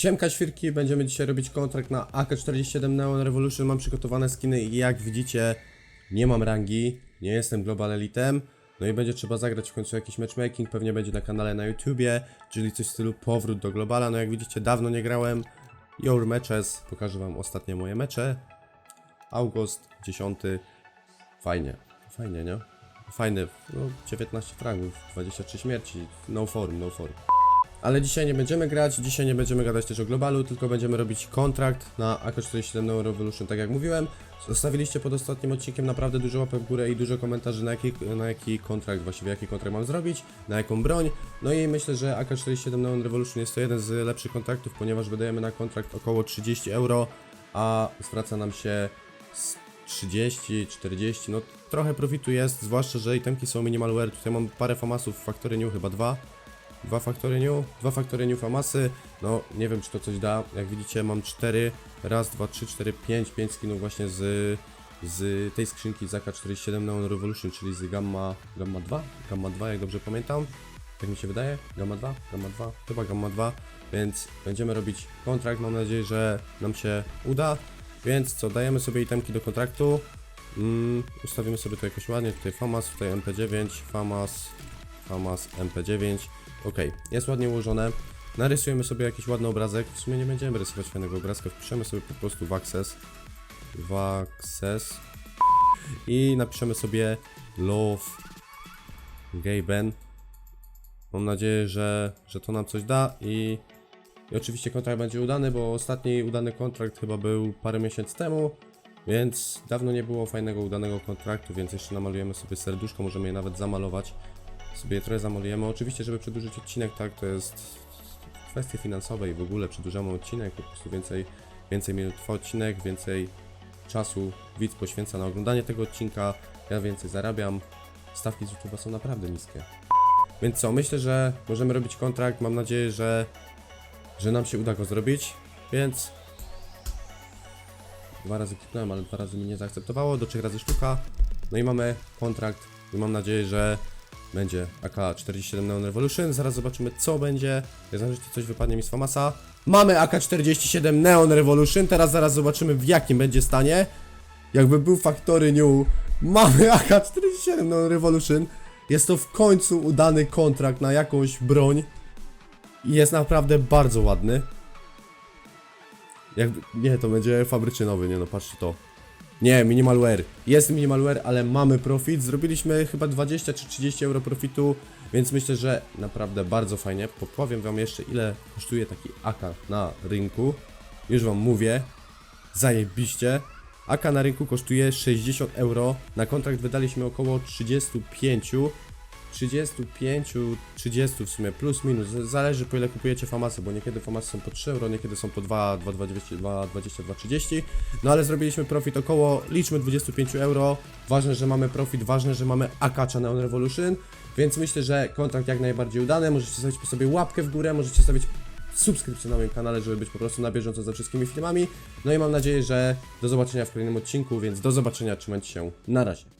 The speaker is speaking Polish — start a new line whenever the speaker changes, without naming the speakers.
Siemka świrki, będziemy dzisiaj robić kontrakt na AK-47 Neon Revolution. Mam przygotowane skiny i jak widzicie nie mam rangi, nie jestem Global Elitem. No i będzie trzeba zagrać w końcu jakiś matchmaking, pewnie będzie na kanale na YouTubie, czyli coś w stylu powrót do Globala. No jak widzicie dawno nie grałem. Your Matches, pokażę wam ostatnie moje mecze. August 10. Fajnie, fajnie, nie? Fajny, no 19 fragów, 23 śmierci, no form, no form. Ale dzisiaj nie będziemy grać, dzisiaj nie będziemy gadać też o globalu, tylko będziemy robić kontrakt na AK-47 Neo Revolution, tak jak mówiłem. Zostawiliście pod ostatnim odcinkiem naprawdę dużo łapek w górę i dużo komentarzy na jaki, na jaki kontrakt, właściwie jaki kontrakt mam zrobić, na jaką broń. No i myślę, że AK-47 Neo Revolution jest to jeden z lepszych kontraktów, ponieważ wydajemy na kontrakt około 30 euro, a zwraca nam się z 30, 40, no trochę profitu jest, zwłaszcza, że itemki są minimal wear. Tutaj mam parę famasów w Factory New, chyba dwa. Dwa Factory New, dwa Factory New famasy. No, nie wiem, czy to coś da. Jak widzicie, mam cztery. Raz, dwa, trzy, cztery, pięć. Pięć skinów właśnie z, z tej skrzynki z AK-47 Neon Revolution, czyli z Gamma, Gamma 2. Gamma 2, jak dobrze pamiętam. Tak mi się wydaje. Gamma 2, Gamma 2, chyba Gamma 2. Więc będziemy robić kontrakt. Mam nadzieję, że nam się uda. Więc co, dajemy sobie itemki do kontraktu. Mm, ustawimy sobie to jakoś ładnie. Tutaj FAMAS, tutaj MP9, FAMAS, FAMAS, MP9. Ok, jest ładnie ułożone. Narysujemy sobie jakiś ładny obrazek. W sumie nie będziemy rysować fajnego obrazka. Wpiszemy sobie po prostu w access. W access. I napiszemy sobie Love Gaben. Mam nadzieję, że, że to nam coś da i, i oczywiście kontrakt będzie udany, bo ostatni udany kontrakt chyba był parę miesięcy temu, więc dawno nie było fajnego udanego kontraktu, więc jeszcze namalujemy sobie serduszko, możemy je nawet zamalować. Sobie trochę zamalujemy. Oczywiście, żeby przedłużyć odcinek, tak, to jest kwestie finansowe i w ogóle przedłużamy odcinek, po prostu więcej, więcej minut trwa odcinek, więcej czasu widz poświęca na oglądanie tego odcinka, ja więcej zarabiam, stawki z YouTube'a są naprawdę niskie. Więc co, myślę, że możemy robić kontrakt, mam nadzieję, że, że nam się uda go zrobić, więc dwa razy kliknąłem, ale dwa razy mi nie zaakceptowało, do trzech razy sztuka, no i mamy kontrakt i mam nadzieję, że będzie AK-47 Neon Revolution, zaraz zobaczymy co będzie, jak zawsze coś wypadnie mi z Famasa. Mamy AK-47 Neon Revolution, teraz zaraz zobaczymy w jakim będzie stanie. Jakby był Factory New, mamy AK-47 Neon Revolution. Jest to w końcu udany kontrakt na jakąś broń. I jest naprawdę bardzo ładny. Jakby, nie, to będzie fabrycznie nowy, nie no, patrzcie to. Nie, minimalware. Jest minimalware, ale mamy profit. Zrobiliśmy chyba 20 czy 30 euro profitu, więc myślę, że naprawdę bardzo fajnie. Powiem wam jeszcze ile kosztuje taki AK na rynku. Już wam mówię. Zajebiście. AK na rynku kosztuje 60 euro. Na kontrakt wydaliśmy około 35. 35, 30 w sumie, plus minus, zależy po ile kupujecie famasy, bo niekiedy famasy są po 3 euro, niekiedy są po 2, 2, 2, 2, 20, 2, 30, no ale zrobiliśmy profit około, liczmy 25 euro, ważne, że mamy profit, ważne, że mamy AK Neon Revolution, więc myślę, że kontrakt jak najbardziej udany, możecie stawić po sobie łapkę w górę, możecie stawić subskrypcję na moim kanale, żeby być po prostu na bieżąco ze wszystkimi filmami, no i mam nadzieję, że do zobaczenia w kolejnym odcinku, więc do zobaczenia, trzymajcie się, na razie.